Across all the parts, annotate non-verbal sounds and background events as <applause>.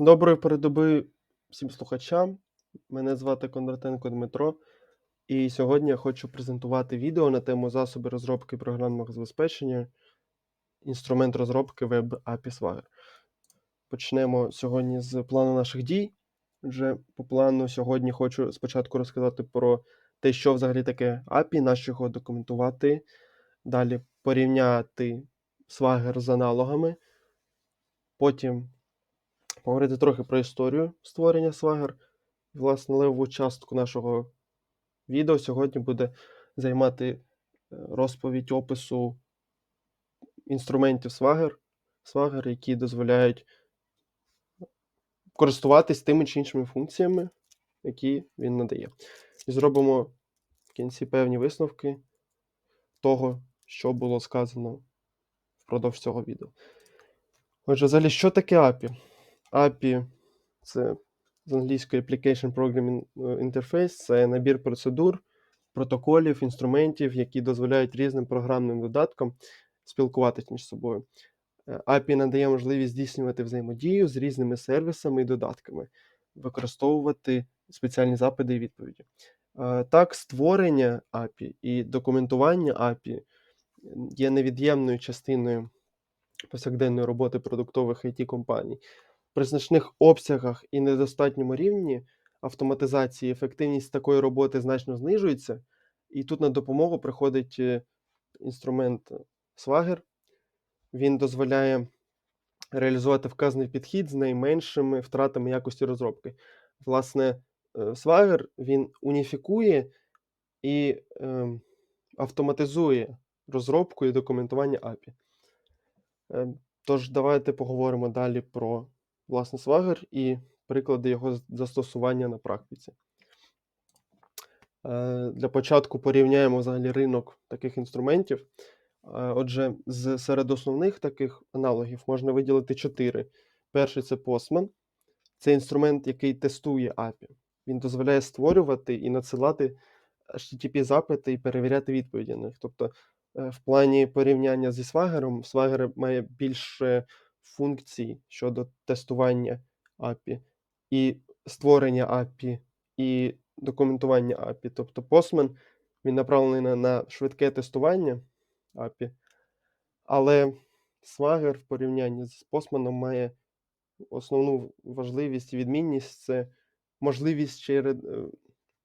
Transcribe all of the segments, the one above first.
Доброї передоби всім слухачам. Мене звати Кондратенко Дмитро, і сьогодні я хочу презентувати відео на тему засоби розробки програмного забезпечення, інструмент розробки Web API Swagger. Почнемо сьогодні з плану наших дій. Отже, по плану сьогодні хочу спочатку розказати про те, що взагалі таке API, на що його документувати. Далі порівняти Swagger з аналогами. Потім поговорити трохи про історію створення Swagger. Власне, леву частку нашого відео сьогодні буде займати е, розповідь опису інструментів Swagger, Swagger, які дозволяють користуватись тими чи іншими функціями, які він надає. І зробимо в кінці певні висновки того, що було сказано впродовж цього відео. Отже, взагалі, що таке API? API це з англійської Application Programming Interface, це набір процедур, протоколів, інструментів, які дозволяють різним програмним додаткам спілкуватися між собою. Е, API надає можливість здійснювати взаємодію з різними сервісами і додатками, використовувати спеціальні запити і відповіді. Е, Так, створення API і документування API є невід'ємною частиною повсякденної роботи продуктових it компаній. При значних обсягах і недостатньому рівні автоматизації ефективність такої роботи значно знижується, і тут на допомогу приходить е, інструмент Swagger. Він дозволяє реалізувати вказаний підхід з найменшими втратами якості розробки. Власне, е, Swagger він уніфікує і е, автоматизує розробку і документування API. Е, Тож, давайте поговоримо далі про власне Swagger і приклади його застосування на практиці. Е, Для початку порівняємо взагалі ринок таких інструментів. Е, Отже, з серед основних таких аналогів можна виділити чотири. Перший це Postman. Це інструмент, який тестує API. Він дозволяє створювати і надсилати HTTP запити і перевіряти відповіді на них. Тобто, е, в плані порівняння зі Swagger, Swagger має більше функцій щодо тестування API і створення API, і документування API. Тобто Postman він направлений на, на швидке тестування API, але Swagger в порівнянні з Postman має основну важливість і відмінність це можливість ре- е,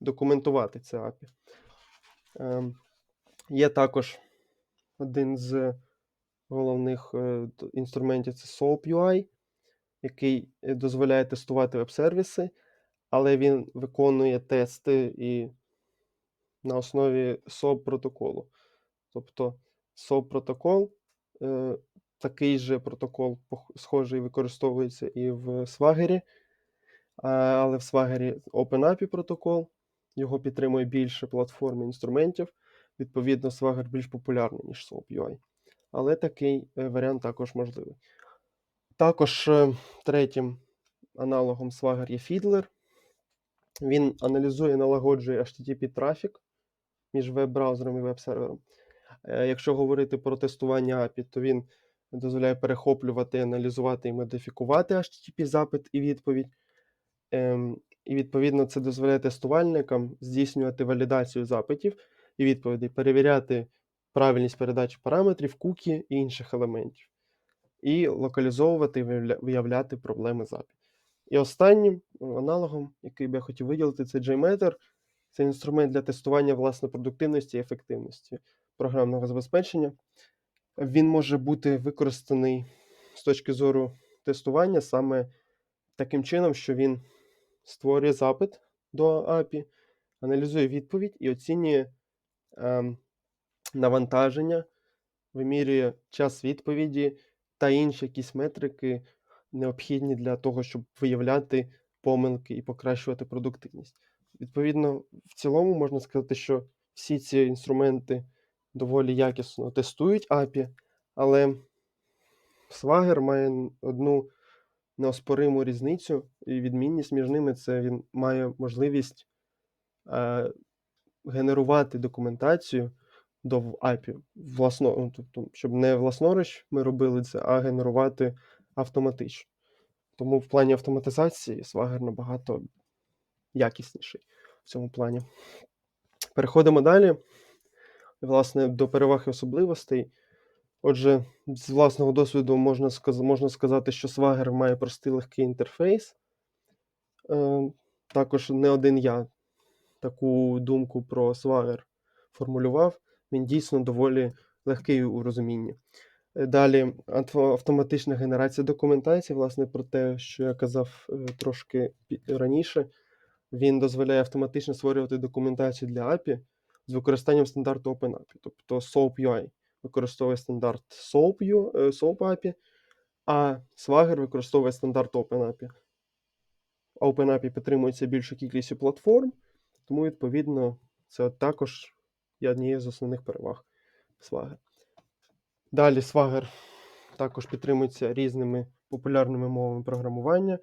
документувати це API. Ем, Є також один з головних е, інструментів це SOAP UI, який е, дозволяє тестувати веб-сервіси, але він виконує тести і на основі SOAP протоколу. Тобто SOAP протокол, е, такий же протокол, схожий, використовується і в Swagger, але в Swagger OpenAPI протокол, його підтримує більше платформ і інструментів. Відповідно, Swagger більш популярний, ніж SOAP UI. Але такий е, варіант також можливий. Також е, третім аналогом Swagger є Fiddler. Він аналізує і налагоджує HTTP трафік між веб-браузером і веб-сервером. Е, Якщо говорити про тестування API, то він дозволяє перехоплювати, аналізувати і модифікувати HTTP запит і відповідь. Ем, І відповідно це дозволяє тестувальникам здійснювати валідацію запитів і відповідей, перевіряти правильність передачі параметрів, кукі і інших елементів, і локалізовувати і виявляти проблеми з. І останнім аналогом, який би я хотів виділити, це JMeter. Це інструмент для тестування власне продуктивності і ефективності програмного забезпечення. Він може бути використаний з точки зору тестування саме таким чином, що він створює запит до API, аналізує відповідь і оцінює ем, навантаження, вимірює час відповіді та інші якісь метрики, необхідні для того, щоб виявляти помилки і покращувати продуктивність. Відповідно, в цілому можна сказати, що всі ці інструменти доволі якісно тестують API, але Swagger має одну неоспориму різницю і відмінність між ними це він має можливість е, генерувати документацію до API власно, ну, тобто, щоб не власноруч ми робили це, а генерувати автоматично. Тому в плані автоматизації Swagger набагато якісніший в цьому плані. Переходимо далі. Власне, до переваг і особливостей. Отже, з власного досвіду можна можна сказати, що Swagger має простий легкий інтерфейс. Е, Також не один я таку думку про Swagger формулював. Він дійсно доволі легкий у розумінні. Е, Далі автоматична генерація документації, власне, про те, що я казав е, трошки раніше. Він дозволяє автоматично створювати документацію для API з використанням стандарту OpenAPI, тобто SOAP UI використовує стандарт SOAP, е, SOAP API, а Swagger використовує стандарт OpenAPI. OpenAPI підтримується більшою кількістю платформ, тому, відповідно, це також є однією з основних переваг Swagger. Далі Swagger також підтримується різними популярними мовами програмування,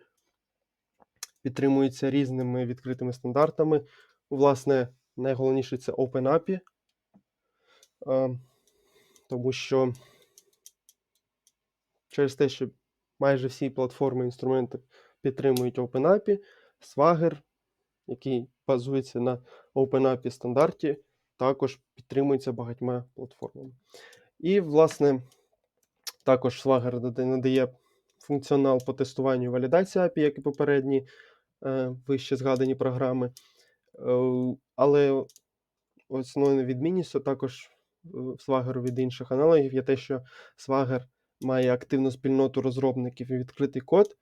підтримується різними відкритими стандартами. Власне, найголовніше це OpenAPI, тому що через те, що майже всі платформи і інструменти підтримують OpenAPI, Swagger, який базується на OpenAPI стандарті, також підтримується багатьма платформами. І, власне, також Swagger надає функціонал по тестуванню і валідації API, як і попередні е, вище згадані програми. Е, Але основною відмінністю також е, Swagger від інших аналогів є те, що Swagger має активну спільноту розробників і відкритий код,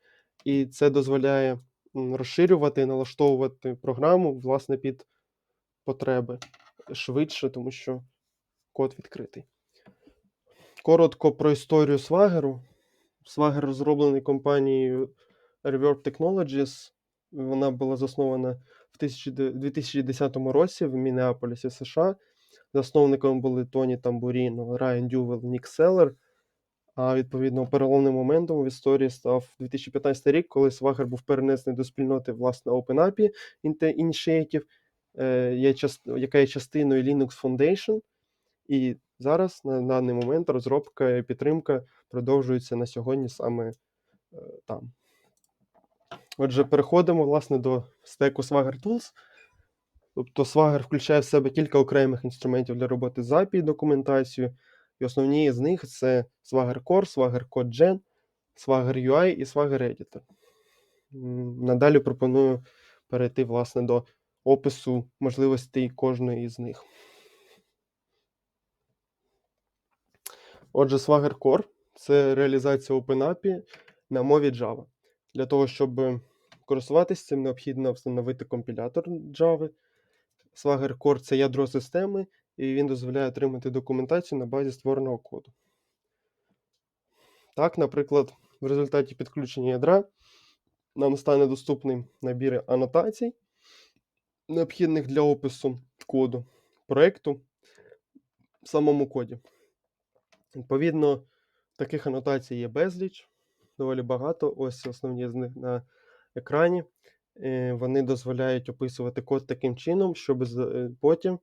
і це дозволяє розширювати і налаштовувати програму власне під потреби швидше, тому що код відкритий. Коротко про історію Swagger. Swagger розроблений компанією Reverb Technologies. Вона була заснована в 2010 році в Міннеаполісі, США. Засновниками були Тоні Тамбуріно, Райан Дювел, Нік Селлер. А відповідно, переломним моментом в історії став 2015 рік, коли Swagger був перенесений до спільноти власне OpenAPI Initiative, є част- яка є частиною Linux Foundation. І зараз на даний момент розробка і підтримка продовжується на сьогодні саме е, там. Отже, переходимо власне до стеку Swagger Tools. Тобто Swagger включає в себе кілька окремих інструментів для роботи з API документацією. І основні з них це Swagger Core, Swagger Code Gen, Swagger UI і Swagger Editor. Надалі пропоную перейти власне до опису можливостей кожної з них. Отже, Swagger Core це реалізація OpenAPI на мові Java. Для того, щоб користуватися цим, необхідно встановити компілятор Java. Swagger Core це ядро системи, і він дозволяє отримати документацію на базі створеного коду. Так, наприклад, в результаті підключення ядра нам стане доступний набір анотацій, необхідних для опису коду проєкту в самому коді. Відповідно, таких анотацій є безліч, доволі багато. Ось основні з них на екрані. Е, Вони дозволяють описувати код таким чином, щоб е, потім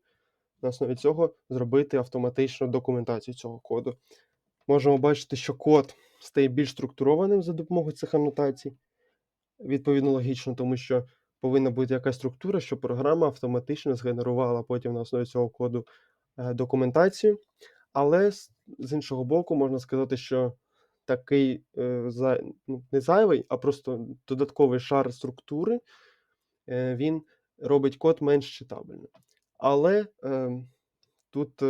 на основі цього зробити автоматичну документацію цього коду. Можемо бачити, що код стає більш структурованим за допомогою цих анотацій. Відповідно, логічно, тому що повинна бути якась структура, щоб програма автоматично згенерувала потім на основі цього коду е, документацію. Але з, іншого боку, можна сказати, що такий е, ну, не зайвий, а просто додатковий шар структури, е, він робить код менш читабельним. Але е, тут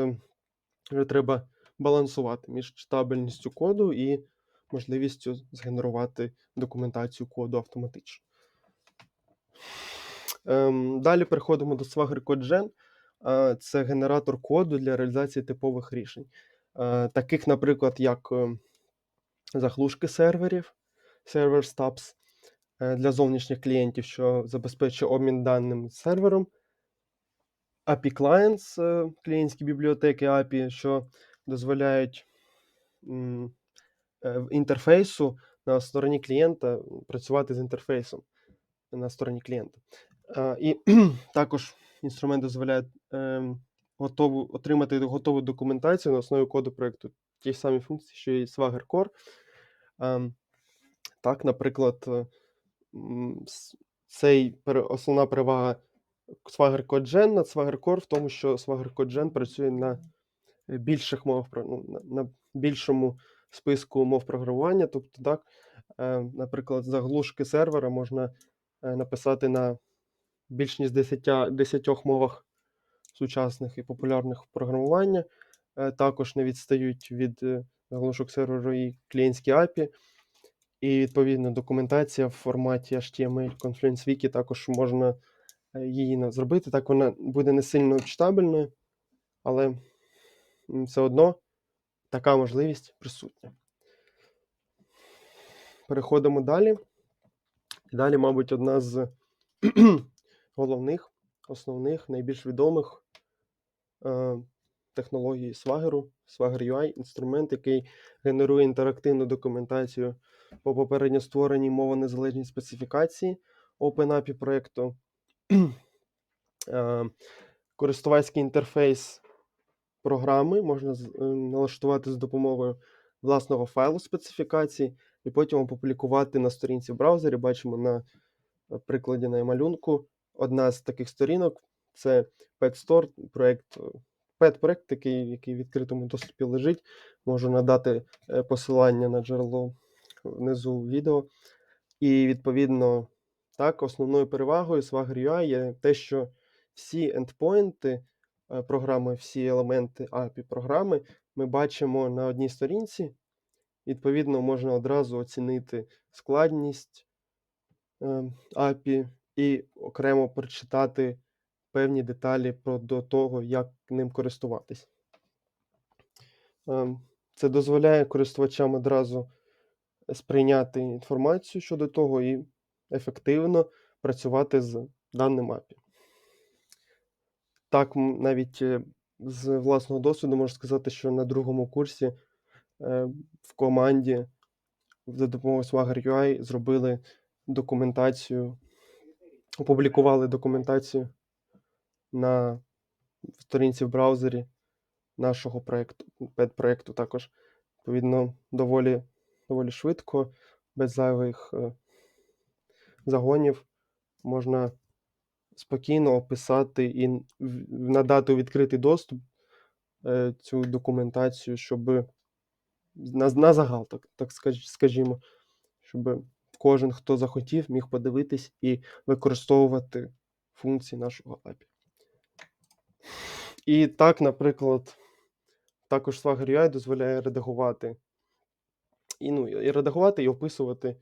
вже треба балансувати між читабельністю коду і можливістю згенерувати документацію коду автоматично. Ем, далі переходимо до Swagger Code Gen. Е, Це генератор коду для реалізації типових рішень, таких, наприклад, як е, заглушки серверів, server stubs е, для зовнішніх клієнтів, що забезпечує обмін даним сервером, API Clients, е, клієнтські бібліотеки API, що дозволяють інтерфейсу на стороні клієнта працювати з інтерфейсом на стороні клієнта. І <clears throat> також інструмент дозволяє ем, готову, отримати готову документацію на основі коду проєкту. Ті ж самі функції, що і Swagger Core. Ем, Так, наприклад, цей основна перевага Swagger Code Gen над Swagger Core в тому, що Swagger Code Gen працює на е, більших мовах, ну, на, більшому списку мов програмування. Тобто, так, е, наприклад, заглушки сервера можна написати на більш ніж 10, 10 мовах сучасних і популярних програмування. Е, Також не відстають від е, заглушок серверу і клієнтські API. І відповідно документація в форматі HTML Confluence Wiki також можна е, її зробити. Так вона буде не сильно читабельною, але все одно така можливість присутня. Переходимо далі. І далі, мабуть, одна з <clears throat> головних, основних, найбільш відомих е, технологій Swagger, Swagger UI, інструмент, який генерує інтерактивну документацію по попередньо створеній мовонезалежній специфікації OpenAPI проєкту. <clears throat> Е, Користувацький інтерфейс програми можна налаштувати з допомогою власного файлу специфікації і потім опублікувати на сторінці в браузері. Бачимо на е, прикладі на малюнку. Одна з таких сторінок це Pet Store, проект, Pet проект, такий, який в відкритому доступі лежить. Можу надати е, посилання на джерело внизу відео. І відповідно, так, основною перевагою Swagger UI є те, що всі ендпоінти е, програми, всі елементи API програми ми бачимо на одній сторінці. Відповідно, можна одразу оцінити складність е, API і окремо прочитати певні деталі про до того, як ним користуватись. Ем, Це дозволяє користувачам одразу сприйняти інформацію щодо того і ефективно працювати з даним API. Так, навіть е, з власного досвіду можу сказати, що на другому курсі е, в команді за допомогою Swagger UI зробили документацію, опублікували документацію на сторінці в браузері нашого проєкту, педпроєкту також. Відповідно, доволі, доволі швидко, без зайвих е, загонів можна спокійно описати і надати у відкритий доступ е, цю документацію, щоб на, на загал, так, так скажімо, щоб кожен, хто захотів, міг подивитись і використовувати функції нашого API. І так, наприклад, також Swagger UI дозволяє редагувати і, ну, і редагувати і описувати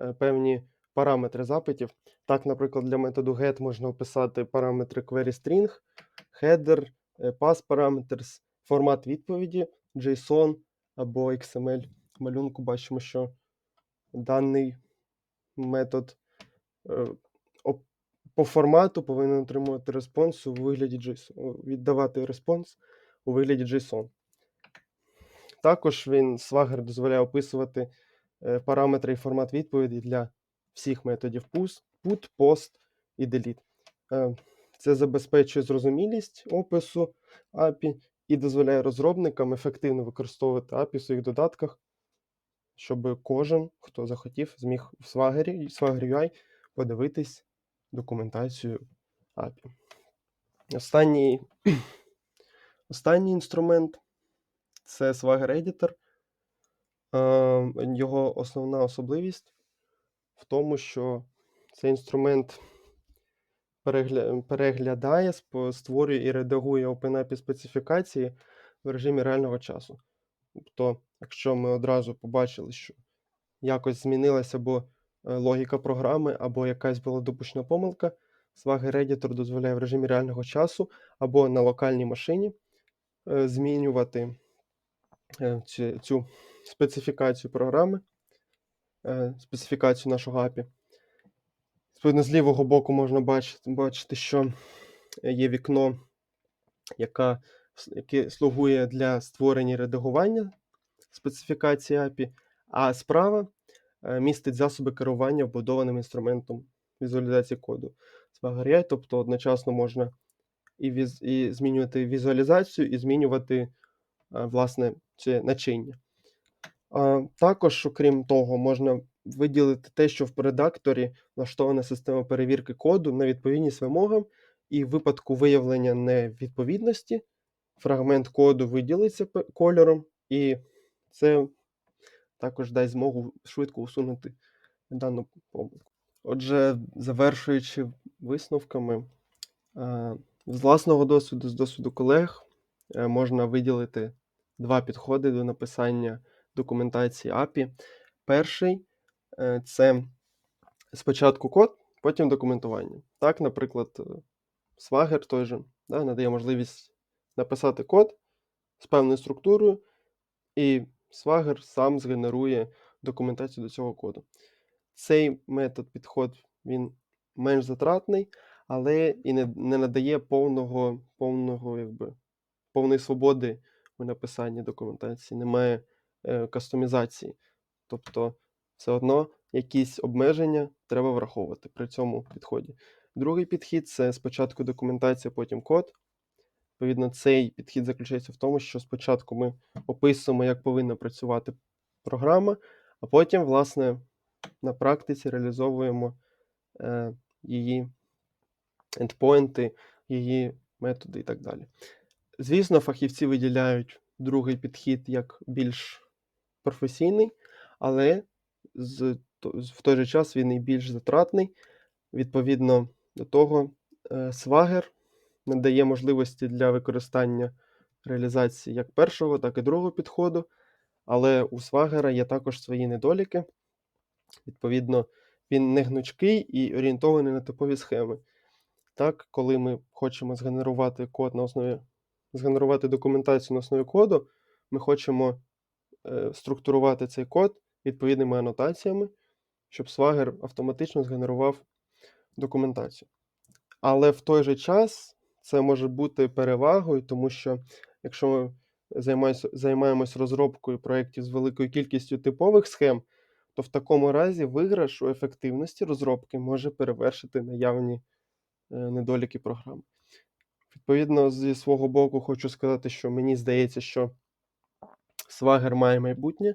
е, певні параметри запитів. Так, наприклад, для методу get можна описати параметри query string, header, е, pass parameters, формат відповіді, JSON або XML. Малюнку бачимо, що даний метод е, по формату повинен отримувати респонс у вигляді JSON, віддавати респонс у вигляді JSON. Також він Swagger дозволяє описувати е, параметри і формат відповіді для всіх методів put, post і delete. Е, Це забезпечує зрозумілість опису API і дозволяє розробникам ефективно використовувати API в своїх додатках, щоб кожен, хто захотів, зміг в Swagger, Swagger UI подивитись документацію API. Останній, <clears throat> останній інструмент це Swagger Editor. Його основна особливість в тому, що цей інструмент. Переглядає, створює і редагує OpenAPI специфікації в режимі реального часу. Тобто, якщо ми одразу побачили, що якось змінилася або е, логіка програми, або якась була допущена помилка, Swagger Editor дозволяє в режимі реального часу або на локальній машині е, змінювати е, цю, специфікацію програми, специфікацію нашого API. Відповідно, з лівого боку можна бачити, бачити, що є вікно, яка, с- яке слугує для створення і редагування специфікації API, а справа е, містить засоби керування вбудованим інструментом візуалізації коду Swagger AI, тобто одночасно можна і, віз, і змінювати візуалізацію, і змінювати е, власне це начиння. Також, окрім того, можна виділити те, що в редакторі влаштована система перевірки коду на відповідність вимогам, і в випадку виявлення невідповідності фрагмент коду виділиться кольором, і це також дасть змогу швидко усунути дану помилку. Отже, завершуючи висновками, е, з власного досвіду, з досвіду колег, е, можна виділити два підходи до написання документації API. Перший це спочатку код, потім документування. Так, наприклад, е, Swagger той же да, надає можливість написати код з певною структурою, і Swagger сам згенерує документацію до цього коду. Цей метод підход він менш затратний, але і не, не надає повного, повного, якби, повної свободи у написанні документації, немає е, кастомізації. Тобто, все одно якісь обмеження треба враховувати при цьому підході. Другий підхід це спочатку документація, потім код. Відповідно, цей підхід заключається в тому, що спочатку ми описуємо, як повинна працювати програма, а потім, власне, на практиці реалізовуємо е, її ендпоінти, її методи і так далі. Звісно, фахівці виділяють другий підхід як більш професійний, але з, в той же час він і більш затратний. Відповідно до того, е, Swagger надає можливості для використання реалізації як першого, так і другого підходу. Але у Swagger є також свої недоліки. Відповідно, він не гнучкий і орієнтований на типові схеми. Так, коли ми хочемо згенерувати код на основі, згенерувати документацію на основі коду, ми хочемо е, структурувати цей код відповідними анотаціями, щоб Swagger автоматично згенерував документацію. Але в той же час це може бути перевагою, тому що якщо ми займаємось, розробкою проєктів з великою кількістю типових схем, то в такому разі виграш у ефективності розробки може перевершити наявні е, недоліки програми. Відповідно, зі свого боку, хочу сказати, що мені здається, що Swagger має майбутнє.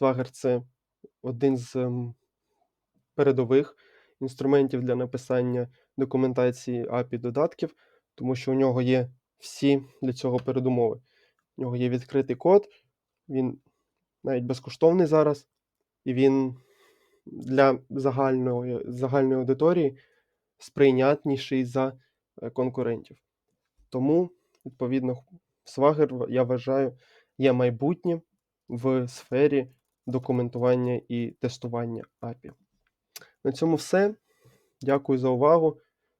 Swagger – це один з ем, передових інструментів для написання документації API додатків, тому що у нього є всі для цього передумови. У нього є відкритий код, він навіть безкоштовний зараз, і він для загальної, загальної аудиторії сприйнятніший за е, конкурентів. Тому, відповідно, Swagger, я вважаю, є майбутнє в сфері документування і тестування API. На цьому все. Дякую за увагу.